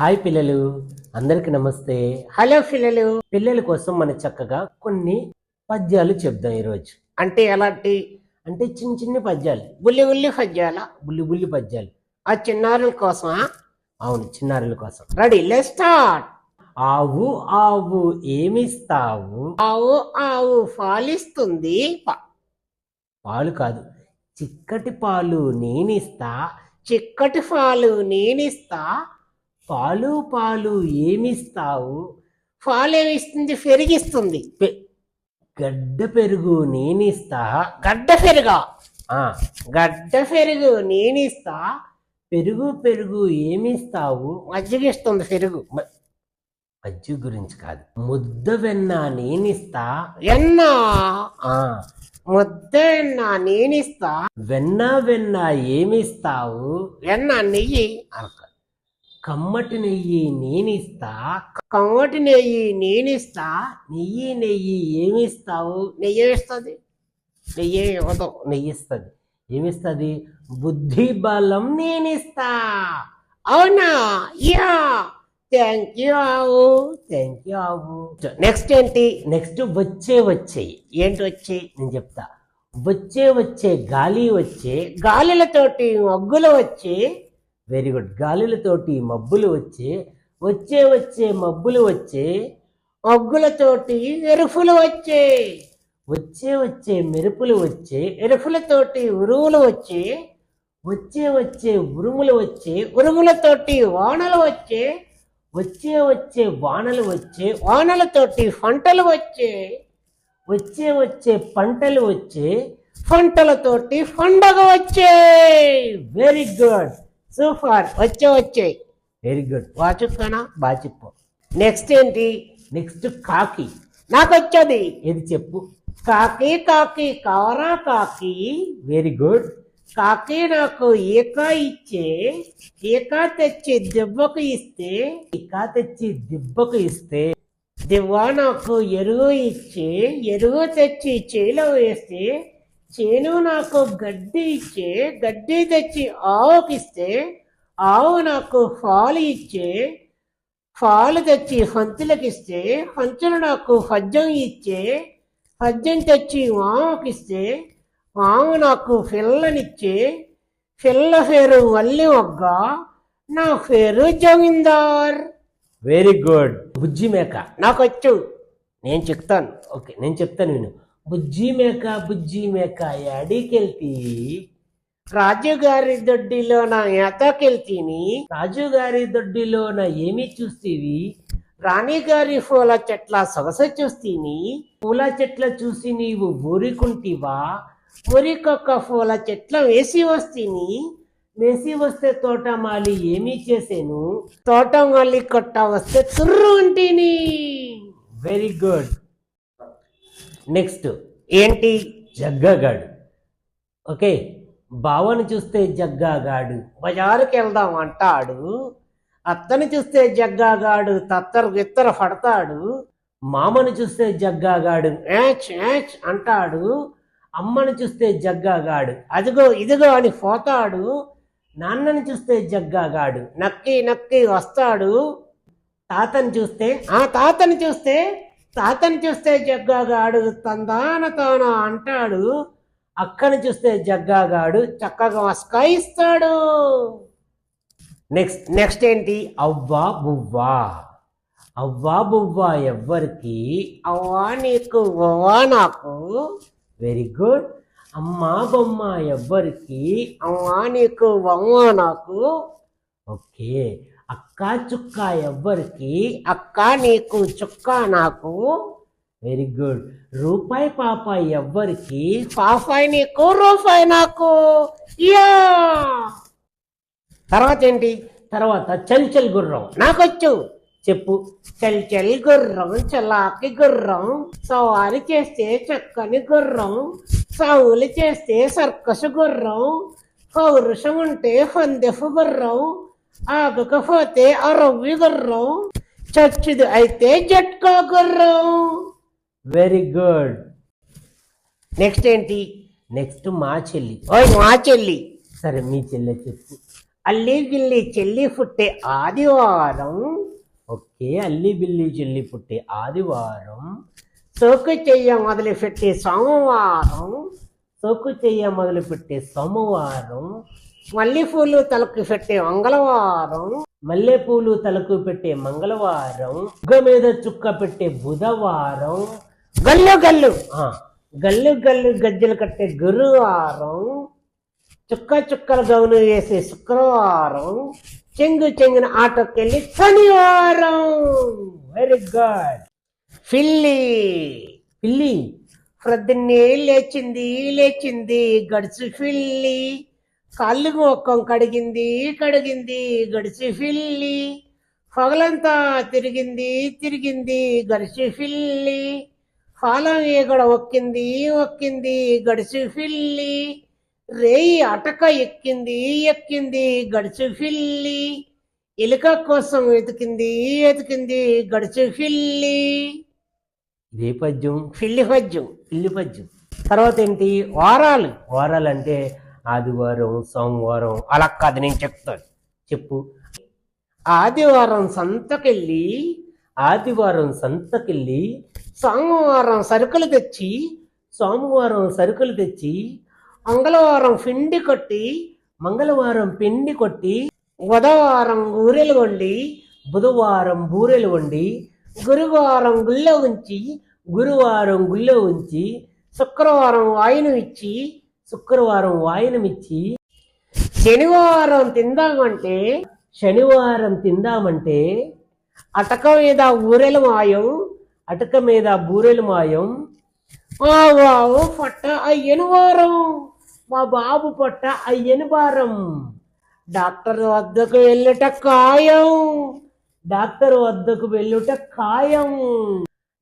Hi పిల్లలు అందరికి నమస్తే. హలో పిల్లలు. పిల్లల కోసం మన చక్కగా కొన్ని పద్యాలు చెప్దాం ఈరోజు. అంటే ఎలాంటి? అంటే చిన్న చిన్న పద్యాలు. బుల్లి బుల్లి పద్యాల? బుల్లి బుల్లి పద్యాలు. ఆ చిన్నారుల కోసమా? అవును చిన్నారుల కోసం. Ready let start. ఆవు ఆవు ఏమిస్తావు? ఆవు ఆవు పాలిస్తుంది. పాలు కాదు చిక్కటి పాలు నేనిస్తా. చిక్కటి పాలు నేనిస్తా. పాలు పాలు ఏమిస్తావు? పాలేమిస్తుంది? పెరిగిస్తుంది. పె- గడ్డ పెరుగు నేనిస్తా. గడ్డ పెరుగా? గడ్డ పెరుగు నేనిస్తా. పెరుగు పెరుగు ఏమిస్తావు? మజ్జిగిస్తుంది పెరుగు. మజ్జి గురించి కాదు. ముద్ద వెన్న నేనిస్తా. ఎన్న ఆ. ముద్ద ఎన్న నేనిస్తా. వెన్న వెన్న ఏమిస్తావు? ఎన్న నెయ్యి. అనక కమ్మటి నెయ్యి నేనిస్తా కమ్మటి నెయ్యి నేనిస్తా నెయ్యి నెయ్యి ఏమిస్తావు? నెయ్యి వేస్తుంది నెయ్యి ఇవ్వదు నెయ్యి ఇస్తుంది ఏమిస్తుంది? బుద్ధి బలం నేనిస్తా. అవునా? యా. థ్యాంక్ యూ ఆవు. థ్యాంక్ యూ ఆవు. నెక్స్ట్ ఏంటి? నెక్స్ట్ వచ్చే వచ్చేయి ఏంటి వచ్చి? నేను చెప్తా. వచ్చే వచ్చే గాలి వచ్చే గాలిలతోటి మగ్గులు వచ్చి వెరీ గుడ్ గాలులతోటి మబ్బులు వచ్చే వచ్చే వచ్చే మబ్బులు వచ్చే మగ్గులతోటి ఎరుపులు వచ్చే వచ్చే వచ్చే మెరుపులు వచ్చే ఎరుపులతోటి ఉరువులు వచ్చే వచ్చే వచ్చే ఉరుములు వచ్చే ఉరుములతోటి వానలు వచ్చే వచ్చే వచ్చే వానలు వచ్చే వానలతోటి పంటలు వచ్చే వచ్చే వచ్చే పంటలు వచ్చే పంటలతోటి పండగ వచ్చే. వెరీ గుడ్ సూపర్ వచ్చే వచ్చాయి వెరీ గుడ్ వాచుక్కనా బాగా నెక్స్ట్ ఏంటి? నెక్స్ట్ కాకి. నాకు వచ్చేది. ఏది చెప్పు? కాకి కాకి కారా కాకి. వెరీ గుడ్ కాకి నాకు ఏకా ఇచ్చే ఏకా తెచ్చి దెబ్బకు ఇస్తే ఇకా తెచ్చి దిబ్బకు ఇస్తే దివ్వ నాకు ఎరువు ఇచ్చి ఎరువు తెచ్చి చేలో వేస్తే చేను నాకు గడ్డి ఇచ్చే గడ్డి తెచ్చి ఆవుకి ఇస్తే ఆవు నాకు పాలు ఇచ్చే పాలు తెచ్చి పంతులకు ఇస్తే పంతులు నాకు పద్యం ఇచ్చే పద్యం తెచ్చి మామకి ఇస్తే మామ నాకు పిల్లనిచ్చే పిల్ల పేరు వల్లి మొగ్గ నా పేరు జమీందార్. వెరీ గుడ్ బుజ్జి మేక నాకు వచ్చు. నేను చెప్తాను. ఓకే నేను చెప్తాను విను. బుజ్జి మేక బుజ్జి మేక ఎడికెళ్తి రాజుగారి దొడ్డిలో నా రాజుగారి రాజు గారి దొడ్డిలోన ఏమి చూస్తీవి? రాణిగారి పూల చెట్ల సొగస చూస్తీని? పూల చెట్ల చూసి నీవు ఊరికుంటివా? ఊరికొక్క పూల చెట్ల వేసి వస్తీని? వేసి వస్తే తోటమాలి ఏమి చేసేను? తోట వల్లి కొట్ట వస్తే తుర్రు ఉంటిని వెరీ గుడ్. నెక్స్ట్ ఏంటి? జగ్గగాడు. ఓకే బావని చూస్తే జగ్గాగాడు. బజారుకి వెళ్దాం అంటాడు. అత్తని చూస్తే జగ్గాగాడు తత్తరు విత్తర పడతాడు. మామను చూస్తే జగ్గాగాడు యాచ్ యాచ్ అంటాడు. అమ్మని చూస్తే జగ్గాగాడు అదిగో ఇదిగో అని పోతాడు. నాన్నని చూస్తే జగ్గాగాడు నక్కి నక్కి వస్తాడు. తాతని చూస్తే ఆ తాతని చూస్తే తాతని చూస్తే జగ్గాగాడు తందాన తాన అంటాడు. అక్కని చూస్తే జగ్గాగాడు చక్కగా వస్కాయిస్తాడు నెక్స్ట్ నెక్స్ట్ ఏంటి? అవ్వా బువ్వా. అవ్వా బువ్వా ఎవ్వరికి? అవ్వా నీకు అవ్వా నాకు. వెరీ గుడ్ అమ్మా బొమ్మ ఎవ్వరికి? అమ్మా నీకు అవ్వ నాకు. ఓకే అక్క చుక్క ఎవ్వరికి అక్క నీకు చుక్క నాకు. వెరీ గుడ్ రూపాయి పాప ఎవ్వరికి పాపాయి నీకు రూపాయి నాకు. యా! తర్వాత ఏంటి? తర్వాత చల్ చల్ గుర్రం. నాకొచ్చు. చెప్పు. చల్ చల్ గుర్రం చలాకి గుర్రం సవారి చేస్తే చక్కని గుర్రం సావులు చేస్తే సర్కసు గుర్రం పౌరుషం ఉంటే పందెపు గుర్రం ఆగకపోతే అరవ్వి గుర్రం చచ్చుది అయితే జట్కా గుర్రం. వెరీ గుడ్ నెక్స్ట్ ఏంటి? నెక్స్ట్ మా చెల్లి. ఓయ్ మా చెల్లి. సరే మీ చెల్లె చెప్పు. అల్లి గిల్లి చెల్లి పుట్టే ఆదివారం. ఓకే అల్లి బిల్లి చెల్లి పుట్టే ఆదివారం. సోకు చెయ్య మొదలు పెట్టే సోమవారం. సోకు చెయ్య మొదలు పెట్టే సోమవారం. మల్లెపూలు తలకు పెట్టే మంగళవారం. మల్లెపూలు తలకు పెట్టే మంగళవారం. బుగ్గ మీద చుక్క పెట్టే బుధవారం. గల్లు గల్లు. గల్లు గల్లు గజ్జలు కట్టే గురువారం. చుక్క చుక్కల గౌను వేసే శుక్రవారం. చెంగు చెంగున ఆటోకెళ్ళి శనివారం. వెరీ గుడ్ పిల్లి. పిల్లి. ప్రొద్దున్నే లేచింది లేచింది గడుచు పిల్లి. కాళ్ళు మొక్కం కడిగింది కడిగింది గడిచి పిల్లి పగలంతా తిరిగింది తిరిగింది గడిచి పిల్లి పాలం ఈగడ ఒక్కింది ఒక్కింది గడిచి పిల్లి రేయి అటక ఎక్కింది ఎక్కింది గడిచి పిల్లి ఎలుక కోసం వెతికింది వెతికింది గడిచి పిల్లి ఇదే పద్యం. పిల్లి పద్యం పిల్లి పద్యం. తర్వాత ఏంటి? వారాలు. వారాలంటే ఆదివారం సోమవారం అలా కాదు నేను చెప్తాను. చెప్పు. ఆదివారం సంతకెళ్ళి ఆదివారం సంతకెళ్ళి సోమవారం సరుకులు తెచ్చి సోమవారం సరుకులు తెచ్చి మంగళవారం పిండి కొట్టి మంగళవారం పిండి కొట్టి బుధవారం ఊరెలు వండి బుధవారం బూరెలు వండి గురువారం గుళ్ళో ఉంచి గురువారం గుళ్ళో ఉంచి శుక్రవారం వాయును ఇచ్చి శుక్రవారం వాయనమిచ్చి శనివారం తిందామంటే శనివారం తిందామంటే అటక మీద ఊరెలు మాయం అటక మీద బూరెలు మాయం. మా బాబు పొట్ట అయ్యను వారం మా బాబు పొట్ట అయ్యని వారం డాక్టర్ వద్దకు వెళ్ళుట ఖాయం డాక్టర్ వద్దకు వెళ్ళుట ఖాయం.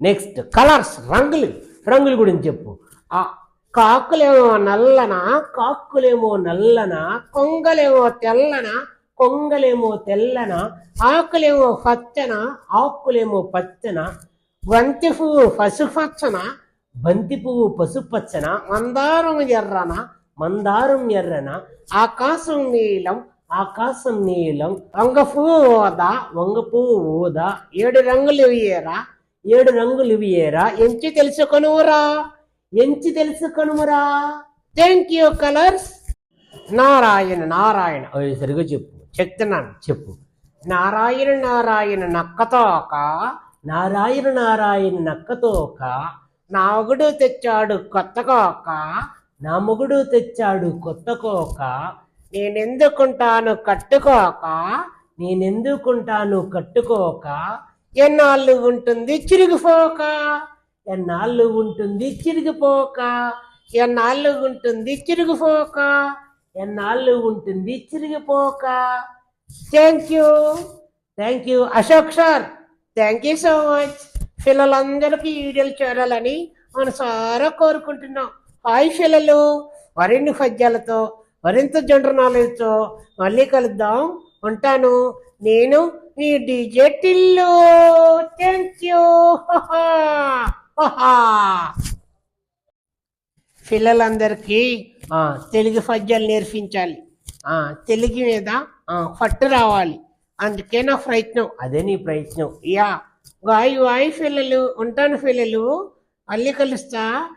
నెక్స్ట్ కలర్స్ రంగులు రంగుల గురించి చెప్పు. ఆ కాకులేమో నల్లన కాక్కులేమో నల్లన కొంగలేమో తెల్లన కొంగలేమో తెల్లన ఆకులేమో పచ్చన ఆకులేమో పచ్చన బంతి పువ్వు పసుపచ్చన బంతి పువ్వు పసుపచ్చన మందారం ఎర్రన మందారం ఎర్రన ఆకాశం నీలం ఆకాశం నీలం వంగ పువ్వు ఓదా వంగ పువ్వు ఊదా ఏడు రంగులు ఇయ్యరా ఏడు రంగులు ఇవియేరా ఎంచి తెలుసుకొనురా ఎంచి తెలుసు కనుమరా? Thank you colours Narayana Narayana. అవి సరిగా చెప్పు. చెప్తున్నాను చెప్పు. నారాయణ నారాయణ నక్కతోక నారాయణ నారాయణ నక్కతోక నా ఒగుడు తెచ్చాడు కొత్త కోక నా మొగుడు తెచ్చాడు కొత్త కోక నేనెందుకుంటాను కట్టుకోక నేనెందుకుంటాను కట్టుకోక ఎన్నాళ్ళు ఉంటుంది చిరిగిపోక ఎన్నాళ్ళు ఉంటుంది చిరిగిపోక? ఎన్నాళ్ళు ఉంటుంది చిరిగిపోక? ఎన్నాళ్ళు ఉంటుంది చిరిగిపోక? Thank you thank you Ashok sir thank you so much పిల్లలందరికీ ఈ వీడియోలు చేరాలని మనసారా కోరుకుంటున్నాం. హాయ్ పిల్లలు. మరిన్ని పద్యాలతో మరింత జనరల్ నాలెడ్జ్తో మళ్ళీ కలుద్దాం. ఉంటాను. నేను మీ డిజెటిల్లో థ్యాంక్ యూ పిల్లలందరికీ ఆ, తెలుగు పద్యాలు నేర్పించాలి. ఆ, తెలుగు మీద ఆ, పట్టు రావాలి. అందుకే నా ప్రయత్నం. అదే నీ ప్రయత్నం. యా. వాయు వాయు పిల్లలు ఉంటాను పిల్లలు. మళ్ళీ కలుస్తా.